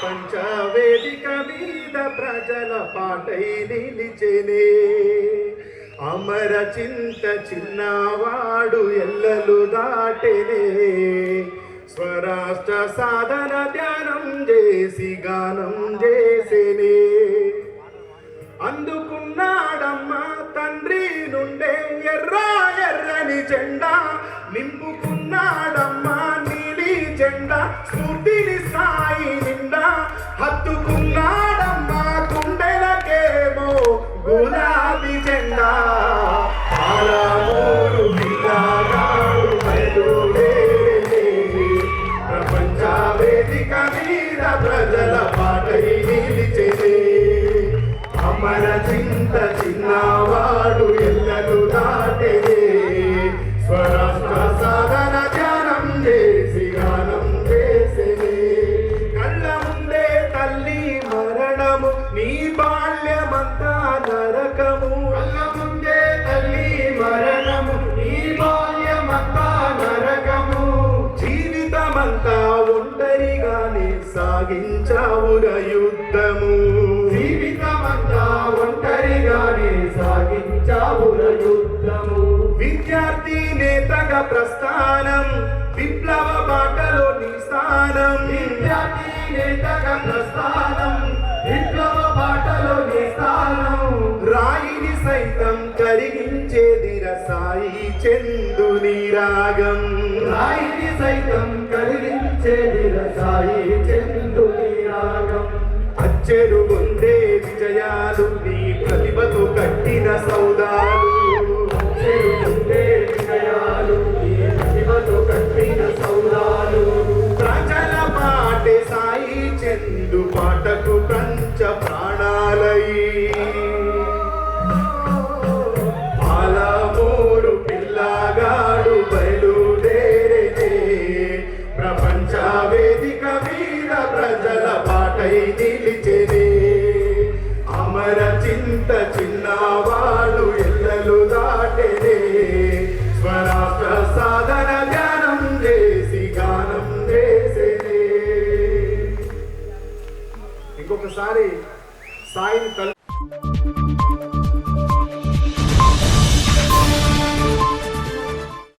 ప్రపంచ వేదిక మీద ప్రజల పాటై నిలిచెనే. అమర చింత చిన్నవాడు ఎల్లలు దాటెనే. స్వరాష్ట్ర సాధన ధ్యానం చేసి గానం చేసేనే. అందుకున్నాడమ్మ తండ్రి నుండే ఎర్ర ఎర్రని జెండా. నింపుకున్నాడమ్మ నీలి జెండా స్ఫూర్తిని సాయి మన చింత చిన్నవాడు ఎల్లలు దాటెనే స్వరాష్ట్ర సాధన ధ్యానం చేసి గానం చేసే కళ్ళ ముందే తల్లి మరణము నీ బాల్యమంతా నరకము. కళ్ళ ముందే తల్లి మరణము నీ బాల్యమంతా నరకము. జీవితమంతా ఒంటరిగానే సాగించావుర యుద్ధము. జీవితమంతా ఒంటరిగానే సాగించావుర యుద్ధము విద్యార్థి నేతగా ప్రస్థానం విప్లవ బాటలో నీ స్థానం. విద్యార్థి నేతగా ప్రస్థానం విప్లవ బాటలో నీ స్థానం. రాయిని సైతం కరిగించేదిర సాయి చందుని రాగం. రాయిని సైతం కరిగించేదిర సాయి చందుని రాగం. అచ్చెరు కట్టిన సౌదాలు అచ్చెరు విజయాలు. నీ కట్టిన సౌదాలు. ప్రజల పాటే సాయి చందు పాటకు పంచ ప్రాణాలై. పాలమూరు పిల్లగాడు బయలుదేరే ప్రపంచ వేదిక మీద ప్రజల పాటై నిలిచెనే ఇంత చిన్నవాడు ఎల్లలు దాటే స్వరాష్ట్ర సాధన ధ్యానం చేసి గానం చేసేనే. ఇంకొకసారి సాయిని